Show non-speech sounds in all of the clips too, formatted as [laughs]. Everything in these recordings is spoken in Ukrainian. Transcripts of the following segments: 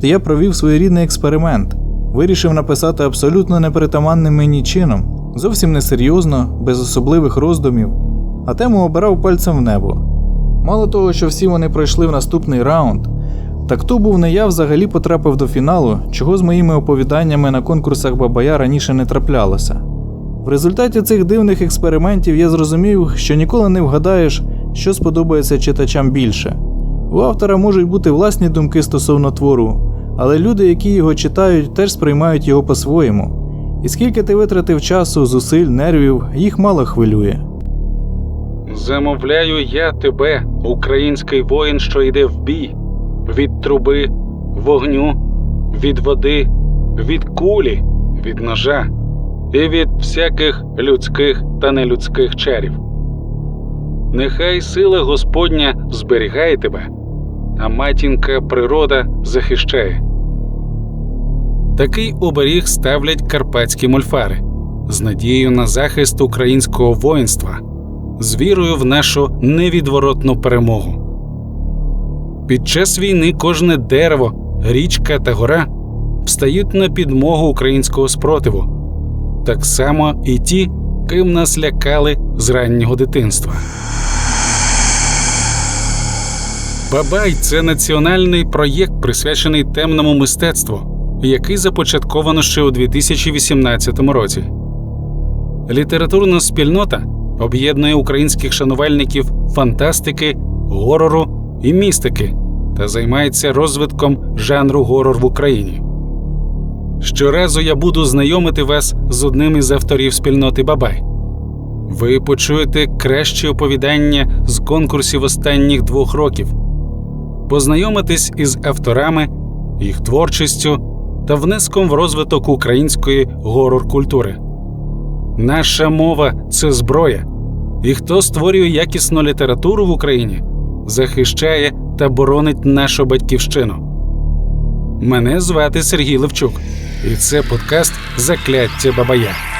то я провів своєрідний експеримент. Вирішив написати абсолютно непритаманним мені чином, зовсім несерйозно, без особливих роздумів, а тему обирав пальцем в небо. Мало того, що всі вони пройшли в наступний раунд, так хто був не я взагалі потрапив до фіналу, чого з моїми оповіданнями на конкурсах Бабая раніше не траплялося. В результаті цих дивних експериментів я зрозумів, що ніколи не вгадаєш, що сподобається читачам більше. У автора можуть бути власні думки стосовно твору, але люди, які його читають, теж сприймають його по-своєму. І скільки ти витратив часу, зусиль, нервів, їх мало хвилює. Замовляю я тебе, український воїн, що йде в бій, від труби, вогню, від води, від кулі, від ножа і від всяких людських та нелюдських чарів. Нехай сила Господня зберігає тебе, а матінка природа захищає. Такий оберіг ставлять карпатські мольфари з надією на захист українського воїнства, з вірою в нашу невідворотну перемогу. Під час війни кожне дерево, річка та гора встають на підмогу українського спротиву, так само і ті, ким нас лякали з раннього дитинства. Бабай це національний проєкт, присвячений темному мистецтву, який започатковано ще у 2018 році. Літературна спільнота об'єднує українських шанувальників фантастики, горору і містики та займається розвитком жанру горор в Україні. Щоразу я буду знайомити вас з одним із авторів спільноти Бабай. Ви почуєте кращі оповідання з конкурсів останніх двох років, познайомитесь із авторами, їх творчістю та внеском в розвиток української горор-культури. Наша мова це зброя, і хто створює якісну літературу в Україні, захищає та боронить нашу батьківщину. Мене звати Сергій Левчук, і це подкаст Закляття Бабая.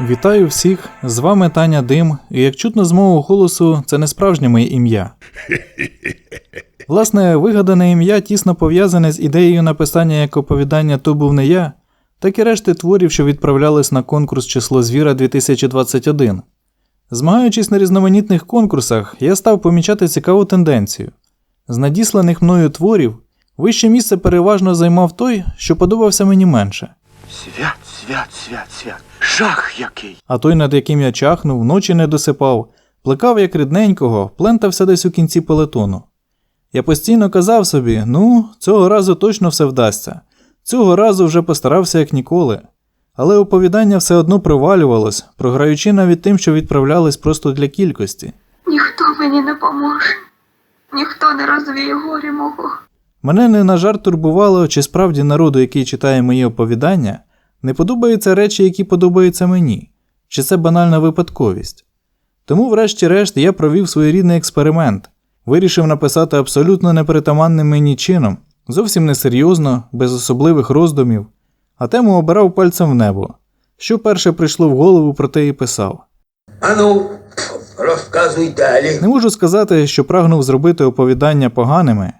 Вітаю всіх! З вами Таня Дим, і як чутно з мого голосу, це не справжнє моє ім'я. [laughs] Власне, вигадане ім'я тісно пов'язане з ідеєю написання як оповідання То був не я, так і решти творів, що відправлялись на конкурс число звіра 2021. Змагаючись на різноманітних конкурсах, я став помічати цікаву тенденцію. З надісланих мною творів вище місце переважно займав той, що подобався мені менше. Свят, свят, свят, свят. Жах який. а той, над яким я чахнув, ночі не досипав, плекав як рідненького, плентався десь у кінці пелетону. Я постійно казав собі: ну, цього разу точно все вдасться, цього разу вже постарався як ніколи. Але оповідання все одно провалювалось, програючи навіть тим, що відправлялись просто для кількості. Ніхто мені не поможе, ніхто не розвіє горі мого. Мене не на жарт турбувало, чи справді народу, який читає мої оповідання, не подобаються речі, які подобаються мені, чи це банальна випадковість. Тому, врешті-решт, я провів своєрідний експеримент, вирішив написати абсолютно непритаманним мені чином, зовсім несерйозно, без особливих роздумів, а тему обирав пальцем в небо. Що перше прийшло в голову, про те і писав. Ану, розказуй далі. Не можу сказати, що прагнув зробити оповідання поганими,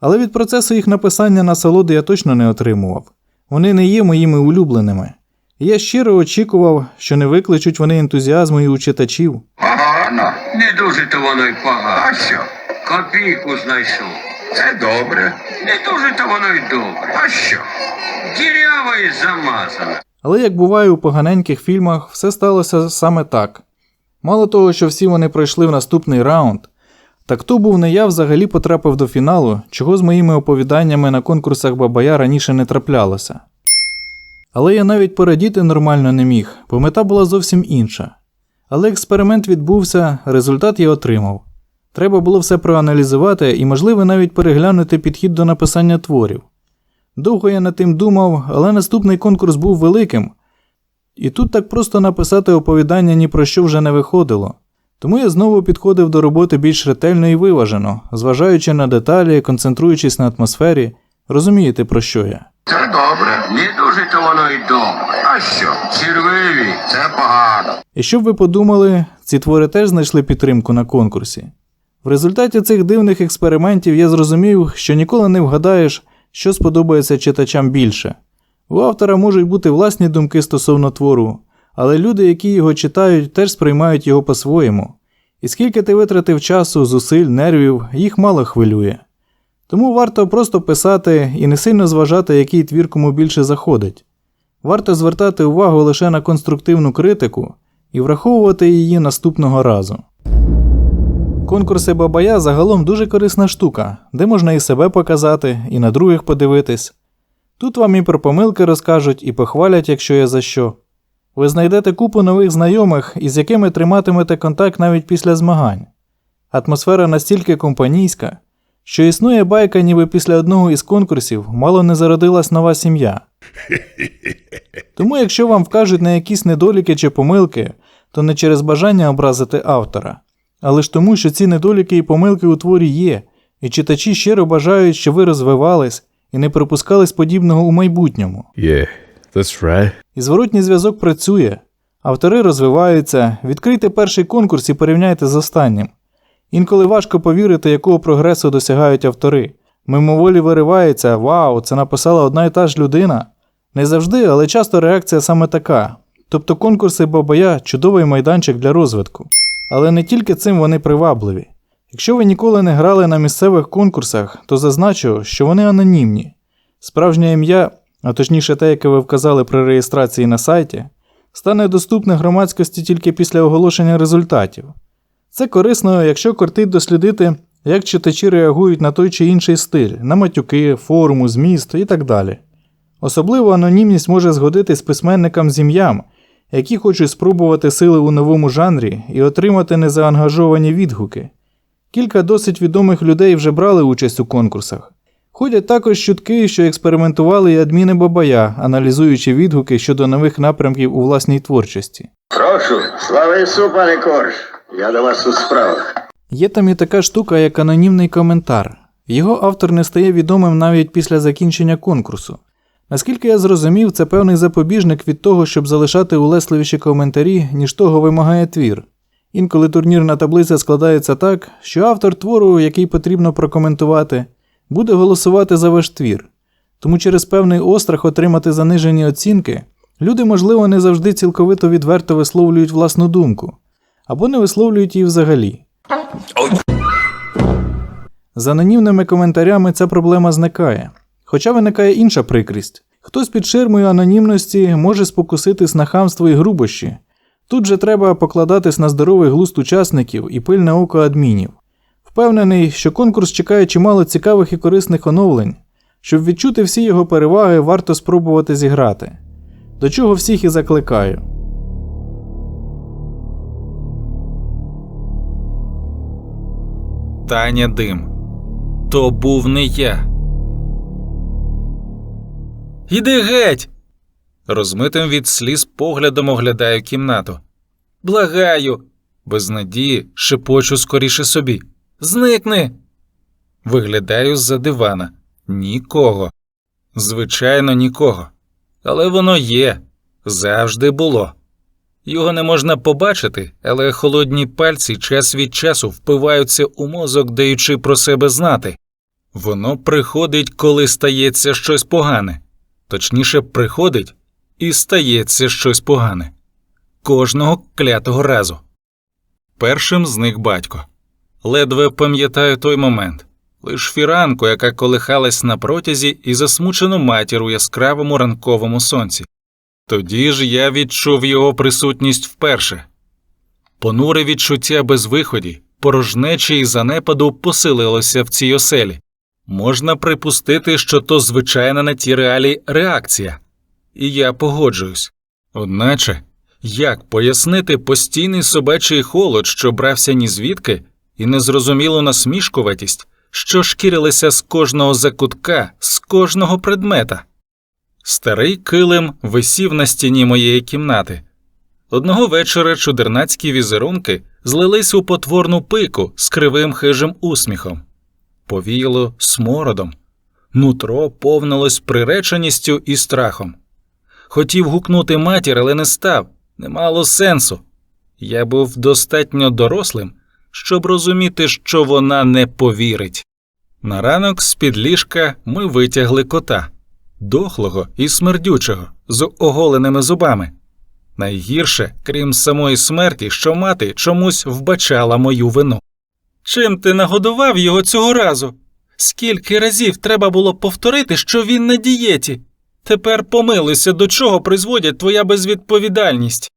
але від процесу їх написання насолоди я точно не отримував. Вони не є моїми улюбленими. І я щиро очікував, що не викличуть вони ентузіазму і у читачів. Погано, не дуже то воно й погано. А що? Копійку знайшов. Це добре. Не дуже то воно й добре. А що? Дірява і замазана. Але як буває у поганеньких фільмах, все сталося саме так. Мало того, що всі вони пройшли в наступний раунд, так хто був не я взагалі потрапив до фіналу, чого з моїми оповіданнями на конкурсах Бабая раніше не траплялося. Але я навіть порадіти нормально не міг, бо мета була зовсім інша. Але експеримент відбувся, результат я отримав. Треба було все проаналізувати і, можливо, навіть переглянути підхід до написання творів. Довго я над тим думав, але наступний конкурс був великим, і тут так просто написати оповідання ні про що вже не виходило. Тому я знову підходив до роботи більш ретельно і виважено, зважаючи на деталі, концентруючись на атмосфері, розумієте, про що я. Це добре. Не дуже то воно й добре. А що? Червиві, це погано. І щоб ви подумали, ці твори теж знайшли підтримку на конкурсі. В результаті цих дивних експериментів я зрозумів, що ніколи не вгадаєш, що сподобається читачам більше. У автора можуть бути власні думки стосовно твору, але люди, які його читають, теж сприймають його по-своєму. І скільки ти витратив часу, зусиль, нервів, їх мало хвилює. Тому варто просто писати і не сильно зважати, який твір кому більше заходить. Варто звертати увагу лише на конструктивну критику і враховувати її наступного разу. Конкурси Бабая загалом дуже корисна штука, де можна і себе показати, і на других подивитись. Тут вам і про помилки розкажуть, і похвалять, якщо є за що. Ви знайдете купу нових знайомих, із якими триматимете контакт навіть після змагань. Атмосфера настільки компанійська, що існує байка, ніби після одного із конкурсів мало не зародилась нова сім'я. [laughs] Тому, якщо вам вкажуть на якісь недоліки чи помилки, то не через бажання образити автора, а лише тому, що ці недоліки і помилки у творі є, і читачі щиро бажають, щоб ви розвивались і не припускались подібного у майбутньому. Yeah, that's right. І зворотній зв'язок працює. Автори розвиваються, відкрийте перший конкурс і порівняйте з останнім. Інколи важко повірити, якого прогресу досягають автори. Мимоволі виривається Вау, це написала одна і та ж людина. Не завжди, але часто реакція саме така. Тобто конкурси Бабая чудовий майданчик для розвитку. Але не тільки цим вони привабливі. Якщо ви ніколи не грали на місцевих конкурсах, то зазначу, що вони анонімні. Справжнє ім'я, а точніше те, яке ви вказали при реєстрації на сайті, стане доступне громадськості тільки після оголошення результатів. Це корисно, якщо кортить дослідити, як читачі реагують на той чи інший стиль, на матюки, форму, зміст і так далі. Особливо анонімність може згодитись письменникам з ім'ям, які хочуть спробувати сили у новому жанрі і отримати незаангажовані відгуки. Кілька досить відомих людей вже брали участь у конкурсах. Ходять також чутки, що експериментували і адміни Бабая, аналізуючи відгуки щодо нових напрямків у власній творчості. Прошу, слава Ісу, пане Корж. Я до вас у справах. Є там і така штука, як анонімний коментар. Його автор не стає відомим навіть після закінчення конкурсу. Наскільки я зрозумів, це певний запобіжник від того, щоб залишати улесливіші коментарі, ніж того вимагає твір. Інколи турнірна таблиця складається так, що автор твору, який потрібно прокоментувати, буде голосувати за ваш твір. Тому через певний острах отримати занижені оцінки люди, можливо, не завжди цілковито відверто висловлюють власну думку або не висловлюють її взагалі. З анонімними коментарями ця проблема зникає. Хоча виникає інша прикрість. Хтось під ширмою анонімності може спокуситись на хамство і грубощі. Тут же треба покладатись на здоровий глузд учасників і пильне око адмінів. Впевнений, що конкурс чекає чимало цікавих і корисних оновлень. Щоб відчути всі його переваги, варто спробувати зіграти. До чого всіх і закликаю. Таня Дим. То був не я. Іди геть. Розмитим від сліз поглядом оглядаю кімнату. Благаю. Без надії шепочу скоріше собі. Зникни. Виглядаю з-за дивана. Нікого. Звичайно, нікого. Але воно є. Завжди було. Його не можна побачити, але холодні пальці час від часу впиваються у мозок, даючи про себе знати. Воно приходить, коли стається щось погане, точніше, приходить і стається щось погане. Кожного клятого разу. Першим зник батько. Ледве пам'ятаю той момент. Лиш фіранку, яка колихалась на протязі, і засмучену матір у яскравому ранковому сонці. Тоді ж я відчув його присутність вперше. Понуре відчуття безвиході, порожнечі і занепаду посилилося в цій оселі. Можна припустити, що то звичайна на ті реалії реакція, і я погоджуюсь. Одначе, як пояснити постійний собачий холод, що брався ні звідки, і незрозумілу насмішкуватість, що шкірилися з кожного закутка, з кожного предмета? Старий килим висів на стіні моєї кімнати. Одного вечора чудернацькі візерунки злились у потворну пику з кривим хижим усміхом. Повіяло смородом. Нутро повнилось приреченістю і страхом. Хотів гукнути матір, але не став, не мало сенсу. Я був достатньо дорослим, щоб розуміти, що вона не повірить. На ранок з під ліжка ми витягли кота дохлого і смердючого, з оголеними зубами. Найгірше, крім самої смерті, що мати чомусь вбачала мою вину. Чим ти нагодував його цього разу? Скільки разів треба було повторити, що він на дієті? Тепер помилися, до чого призводять твоя безвідповідальність.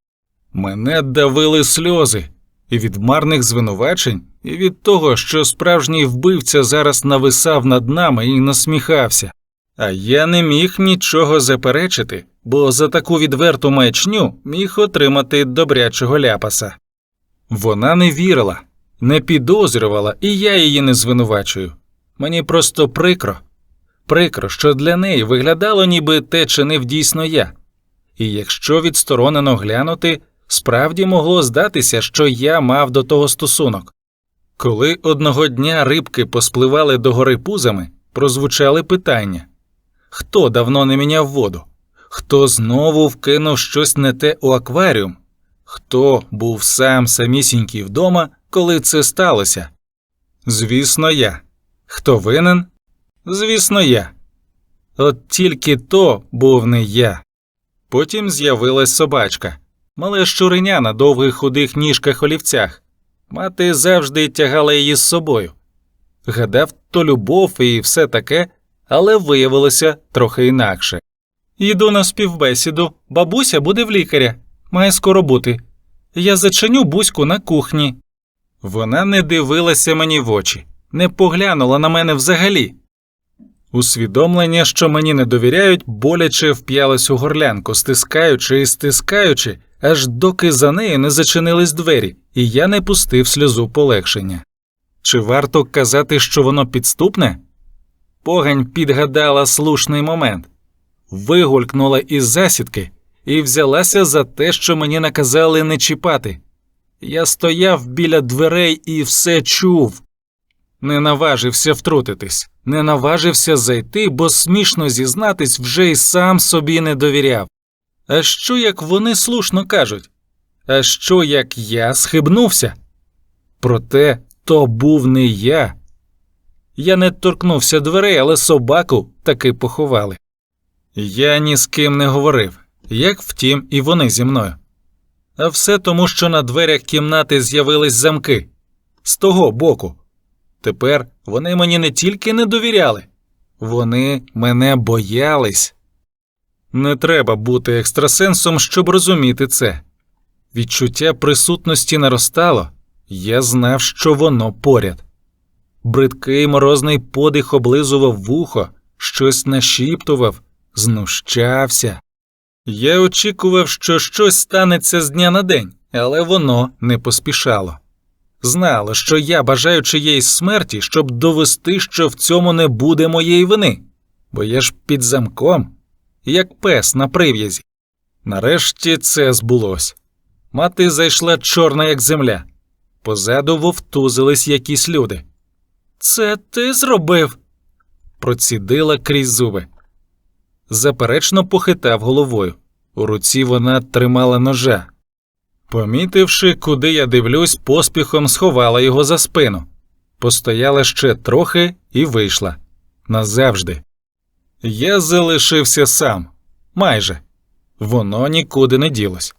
Мене давили сльози і від марних звинувачень, і від того, що справжній вбивця зараз нависав над нами і насміхався. А я не міг нічого заперечити, бо за таку відверту маячню міг отримати добрячого ляпаса. Вона не вірила, не підозрювала, і я її не звинувачую. Мені просто прикро. Прикро, що для неї виглядало, ніби те чинив дійсно я. І якщо відсторонено глянути, справді могло здатися, що я мав до того стосунок. Коли одного дня рибки поспливали до гори пузами, прозвучали питання хто давно не міняв воду, хто знову вкинув щось не те у акваріум, хто був сам самісінький вдома, коли це сталося? Звісно, я. Хто винен? Звісно, я. От тільки то був не я. Потім з'явилась собачка, мале щуреня на довгих худих ніжках олівцях. Мати завжди тягала її з собою. Гадав, то любов і все таке, але виявилося трохи інакше. Йду на співбесіду, бабуся буде в лікаря, має скоро бути. Я зачиню бузьку на кухні. Вона не дивилася мені в очі, не поглянула на мене взагалі. Усвідомлення, що мені не довіряють, боляче вп'ялось у горлянку, стискаючи і стискаючи, аж доки за нею не зачинились двері, і я не пустив сльозу полегшення. Чи варто казати, що воно підступне? Погань підгадала слушний момент, вигулькнула із засідки і взялася за те, що мені наказали не чіпати. Я стояв біля дверей і все чув. Не наважився втрутитись, не наважився зайти, бо смішно зізнатись вже й сам собі не довіряв. А що як вони слушно кажуть? А що як я схибнувся? Проте то був не я. Я не торкнувся дверей, але собаку таки поховали. Я ні з ким не говорив, як втім, і вони зі мною. А все тому, що на дверях кімнати з'явились замки з того боку. Тепер вони мені не тільки не довіряли, вони мене боялись. Не треба бути екстрасенсом, щоб розуміти це. Відчуття присутності наростало, я знав, що воно поряд. Бридкий морозний подих облизував вухо, щось нашіптував, знущався. Я очікував, що щось станеться з дня на день, але воно не поспішало. Знало, що я бажаю чиєїсь смерті, щоб довести, що в цьому не буде моєї вини, бо я ж під замком, як пес на прив'язі. Нарешті це збулось. Мати зайшла чорна, як земля. Позаду вовтузились якісь люди. Це ти зробив? процідила крізь зуби. Заперечно похитав головою. У руці вона тримала ножа. Помітивши, куди я дивлюсь, поспіхом сховала його за спину. Постояла ще трохи і вийшла назавжди. Я залишився сам, майже. Воно нікуди не ділось.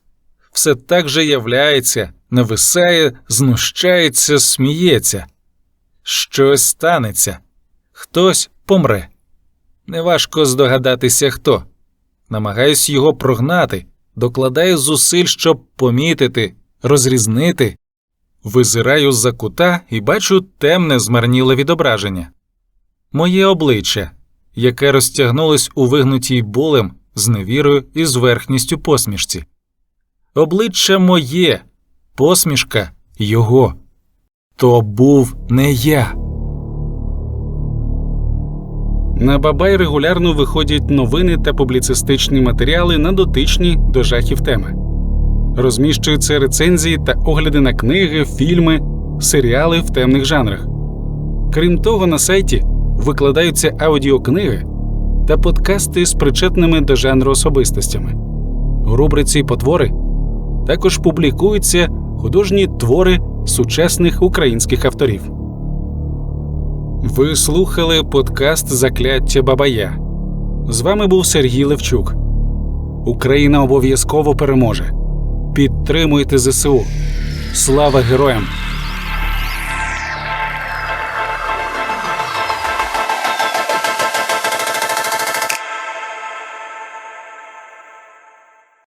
Все так же являється, нависає, знущається, сміється. Щось станеться, хтось помре. Неважко здогадатися хто. Намагаюсь його прогнати, докладаю зусиль, щоб помітити, розрізнити. Визираю з-за кута і бачу темне змарніле відображення. Моє обличчя, яке розтягнулось у вигнутій болем з невірою і з верхністю посмішці. Обличчя моє, посмішка його. То був не я. На Бабай регулярно виходять новини та публіцистичні матеріали на дотичні до жахів теми. Розміщуються рецензії та огляди на книги, фільми, серіали в темних жанрах. Крім того, на сайті викладаються аудіокниги та подкасти з причетними до жанру особистостями. У рубриці Потвори також публікуються художні твори сучасних українських авторів. Ви слухали подкаст Закляття Бабая. З вами був Сергій Левчук. Україна обов'язково переможе. Підтримуйте ЗСУ. Слава героям!